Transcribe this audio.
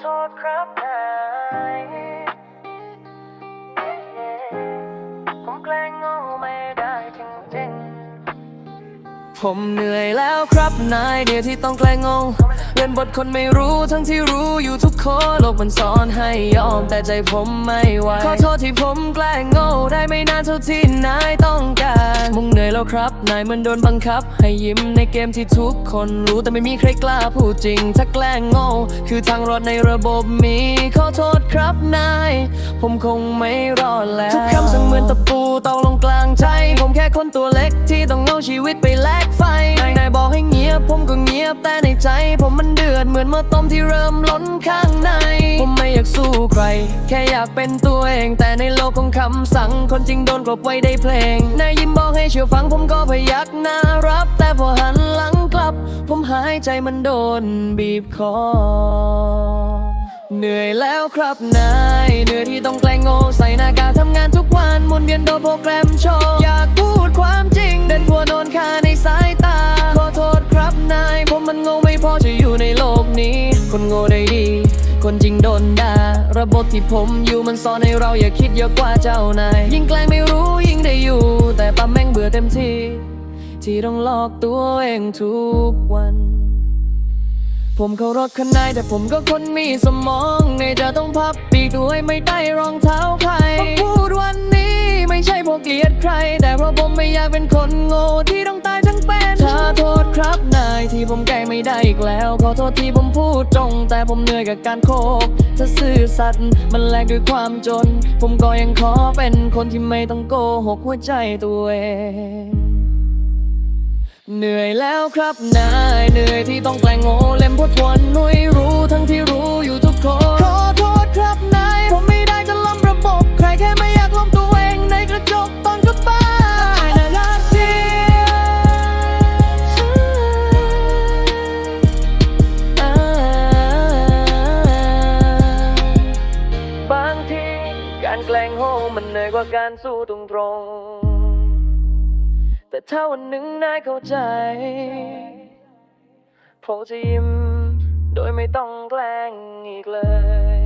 โท ผมเหนื่อยแล้วครับนายเดียวที่ต้องแกล้งงงเล่นบทคนไม่รู้ทั้งที่รู้อยู่ทุกคนโลกมันสอนให้ยอมแต่ใจผมไม่ไหวขอโทษที่ผมแกล้งโง่ได้ไม่นานเท่าที่นายต้องการมุงเหนื่อยแล้วครับนายเหมันโดนบังคับ ให้ยิ้มในเกมที่ทุกคนรู้แต่ไม่มีใครกล้าพูดจริง ถ้าแกล้งโง่คือทางรอดในระบบมีขอโทษครับนาย ผมคงไม่รอดแล้วทุกคำสั่งเหมือนตะปูตอกลงกลางใจ ผมแค่คนตัวเล็กที่ต้องเอาชีวิตไปแลก มก็เงียบแต่ในใจ ผมมันเดือดเหมือนหม้อต้มที่เริ่มล้นข้างใน ผมไม่อยากสู้ใคร แค่อยากเป็นตัวเอง แต่ในโลกของคำสั่ง คนจริงโดนกลบไว้ได้เพลงนายยิ้มบอกให้เชื่อฟังผมก็พยักหน้ารับ แต่พอหันหลังกลับ ผมหายใจมันโดนบีบคอเหนื่อยแล้วครับนาย เหนื่อยที่ต้องแกล้งโง่ใส่หน้ากากทำงานทุกวันหมุนเวียนโดโปรแกรมโชว์ มันโง่ไม่พอจะอยู่ในโลกนี้ คนโง่ได้ดี คนจริงโดนด่า ระบบที่ผมอยู่มันสอนให้เราอย่าคิดเยอะกว่าเจ้านาย ยิ่งแกล้งไม่รู้ยิ่งได้อยู่ แต่ปั๊มแม่งเบื่อเต็มที่ ที่ต้องหลอกตัวเองทุกวันผมเคารพขนายแต่ผมก็คนมีสมอง ในจะต้องพับปีกด้วยไม่ได้รองเท้าใคร กลียดใครแต่เพราะผมไม่อยากเป็นคนโง่ที่ต้องตายทั้งเป็นถ้าโทษครับนายที่ผมแก้ไม่ได้อีกแล้วขอโทษที่ผมพูดตรง แต่ผมเหนื่อยกับการโคกถ้าซื่อสัตย์มันแลกด้วยความจน ผมก็ยังขอเป็นคนที่ไม่ต้องโกหกหัวใจตัวเองเหนื่อยแล้วครับนายเหนื่อยที่ต้องแกล้งโง่เล่มพดวนหนุยรู้ทั้งที่รู้อยู่ แกล้งโง่มันเหนื่อยกว่าการสู้ตรงตรงแต่ถ้าวันหนึ่งนายเข้าใจผมจะยิ้มโดยไม่ต้องแกล้งอีกเลย